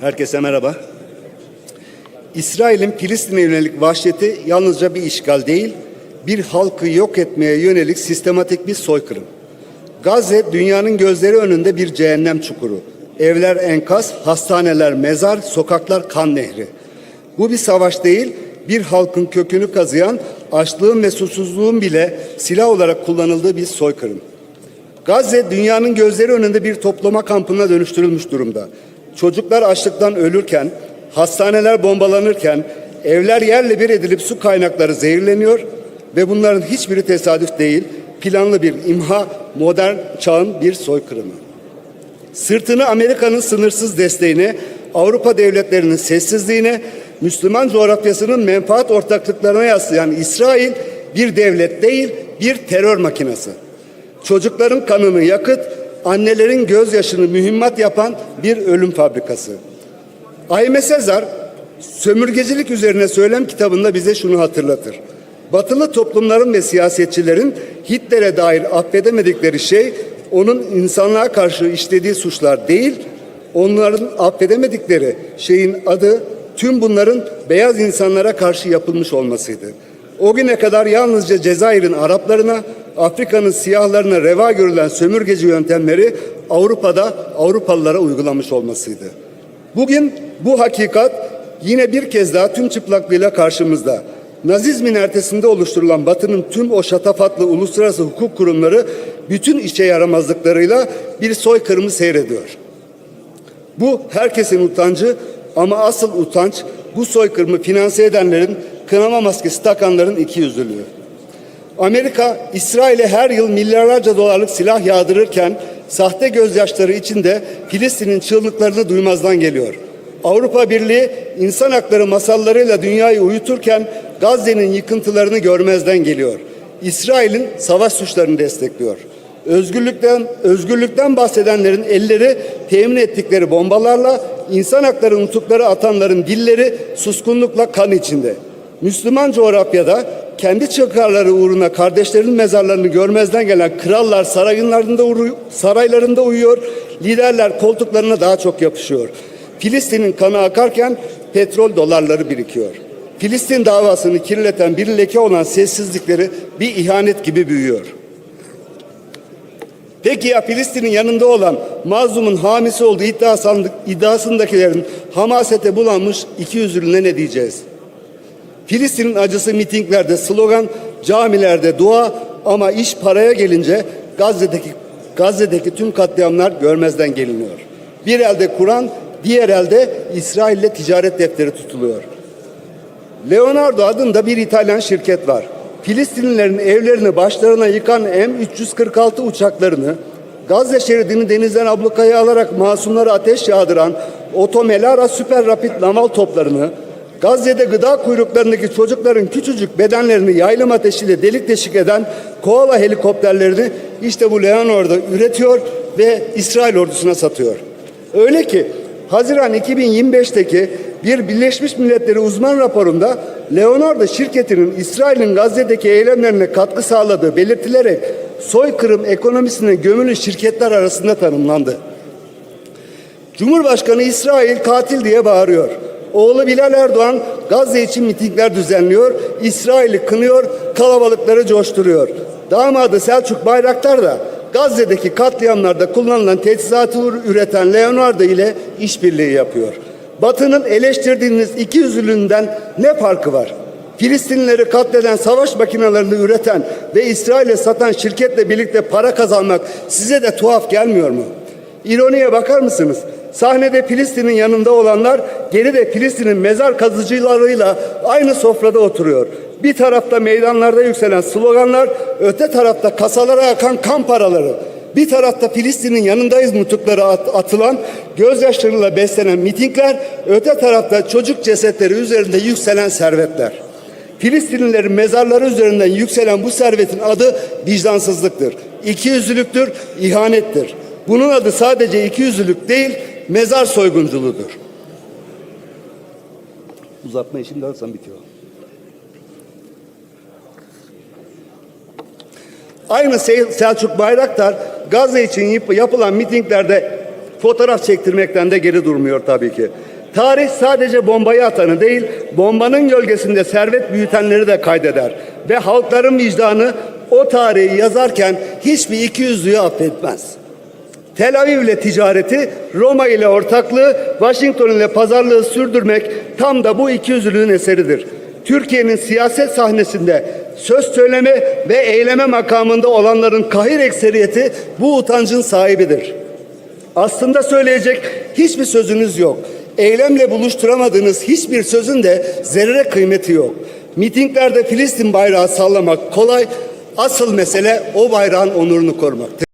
Herkese merhaba. İsrail'in Filistin'e yönelik vahşeti yalnızca bir işgal değil, bir halkı yok etmeye yönelik sistematik bir soykırım. Gazze dünyanın gözleri önünde bir cehennem çukuru. Evler enkaz, hastaneler mezar, sokaklar kan nehri. Bu bir savaş değil, bir halkın kökünü kazıyan, açlığın ve susuzluğun bile silah olarak kullanıldığı bir soykırım. Gazze dünyanın gözleri önünde bir toplama kampına dönüştürülmüş durumda. Çocuklar açlıktan ölürken, hastaneler bombalanırken, evler yerle bir edilip su kaynakları zehirleniyor ve bunların hiçbiri tesadüf değil, planlı bir imha, modern çağın bir soykırımı. Sırtını Amerika'nın sınırsız desteğine, Avrupa devletlerinin sessizliğine, Müslüman coğrafyasının menfaat ortaklıklarına yaslayan İsrail bir devlet değil, bir terör makinesi. Çocukların kanını yakıt, annelerin gözyaşını mühimmat yapan bir ölüm fabrikası. Ayme Sezar, sömürgecilik üzerine söylem kitabında bize şunu hatırlatır. Batılı toplumların ve siyasetçilerin Hitler'e dair affedemedikleri şey onun insanlığa karşı işlediği suçlar değil, onların affedemedikleri şeyin adı tüm bunların beyaz insanlara karşı yapılmış olmasıydı. O güne kadar yalnızca Cezayir'in Araplarına, Afrika'nın siyahlarına reva görülen sömürgeci yöntemleri Avrupa'da Avrupalılara uygulamış olmasıydı. Bugün bu hakikat yine bir kez daha tüm çıplaklığıyla karşımızda. Nazizmin ertesinde oluşturulan Batı'nın tüm o şatafatlı uluslararası hukuk kurumları bütün işe yaramazlıklarıyla bir soykırımı seyrediyor. Bu herkesin utancı ama asıl utanç bu soykırımı finanse edenlerin, kınama maskesi takanların iki yüzlülüğü. Amerika, İsrail'e her yıl milyarlarca dolarlık silah yağdırırken sahte gözyaşları içinde Filistin'in çığlıklarını duymazdan geliyor. Avrupa Birliği insan hakları masallarıyla dünyayı uyuturken Gazze'nin yıkıntılarını görmezden geliyor. İsrail'in savaş suçlarını destekliyor. Özgürlükten özgürlükten bahsedenlerin elleri temin ettikleri bombalarla insan hakları nutukları atanların dilleri suskunlukla kan içinde. Müslüman coğrafyada kendi çıkarları uğruna kardeşlerinin mezarlarını görmezden gelen krallar saraylarında, saraylarında uyuyor, liderler koltuklarına daha çok yapışıyor. Filistin'in kanı akarken petrol dolarları birikiyor. Filistin davasını kirleten bir leke olan sessizlikleri bir ihanet gibi büyüyor. Peki ya Filistin'in yanında olan mazlumun hamisi olduğu iddiasındakilerin hamasete bulanmış iki yüzlülüğüne ne diyeceğiz? Filistin'in acısı mitinglerde, slogan, camilerde dua ama iş paraya gelince Gazze'deki Gazze'deki tüm katliamlar görmezden geliniyor. Bir elde Kur'an, diğer elde İsrail'le ticaret defteri tutuluyor. Leonardo adında bir İtalyan şirket var. Filistinlilerin evlerini başlarına yıkan M346 uçaklarını Gazze şeridini denizden ablukaya alarak masumları ateş yağdıran Otomelara süper rapid naval toplarını Gazze'de gıda kuyruklarındaki çocukların küçücük bedenlerini yaylım ateşiyle delik deşik eden koala helikopterlerini işte bu Leonardo üretiyor ve İsrail ordusuna satıyor. Öyle ki Haziran 2025'teki bir Birleşmiş Milletleri uzman raporunda Leonardo şirketinin İsrail'in Gazze'deki eylemlerine katkı sağladığı belirtilerek soykırım ekonomisine gömülü şirketler arasında tanımlandı. Cumhurbaşkanı İsrail katil diye bağırıyor. Oğlu Bilal Erdoğan Gazze için mitingler düzenliyor, İsrail'i kınıyor, kalabalıkları coşturuyor. Damadı Selçuk Bayraktar da Gazze'deki katliamlarda kullanılan teçhizatı üreten Leonardo ile işbirliği yapıyor. Batı'nın eleştirdiğiniz iki yüzlülüğünden ne farkı var? Filistinlileri katleden savaş makinelerini üreten ve İsrail'e satan şirketle birlikte para kazanmak size de tuhaf gelmiyor mu? İroniye bakar mısınız? Sahnede Filistin'in yanında olanlar geride Filistin'in mezar kazıcılarıyla aynı sofrada oturuyor. Bir tarafta meydanlarda yükselen sloganlar, öte tarafta kasalara akan kan paraları. Bir tarafta Filistin'in yanındayız nutukları atılan, gözyaşlarıyla beslenen mitingler, öte tarafta çocuk cesetleri üzerinde yükselen servetler. Filistinlilerin mezarları üzerinden yükselen bu servetin adı vicdansızlıktır. İkiyüzlülüktür, ihanettir. Bunun adı sadece ikiyüzlülük değil, mezar soygunculuğudur. Uzatma işim dersen bitiyor. Aynı Selçuk Bayraktar Gazze için yapılan mitinglerde fotoğraf çektirmekten de geri durmuyor tabii ki. Tarih sadece bombayı atanı değil, bombanın gölgesinde servet büyütenleri de kaydeder. Ve halkların vicdanı o tarihi yazarken hiçbir ikiyüzlüğü affetmez. Tel Aviv ile ticareti, Roma ile ortaklığı, Washington ile pazarlığı sürdürmek tam da bu ikiyüzlülüğün eseridir. Türkiye'nin siyaset sahnesinde söz söyleme ve eyleme makamında olanların kahir ekseriyeti bu utancın sahibidir. Aslında söyleyecek hiçbir sözünüz yok. Eylemle buluşturamadığınız hiçbir sözün de zerre kıymeti yok. Mitinglerde Filistin bayrağı sallamak kolay, asıl mesele o bayrağın onurunu korumak.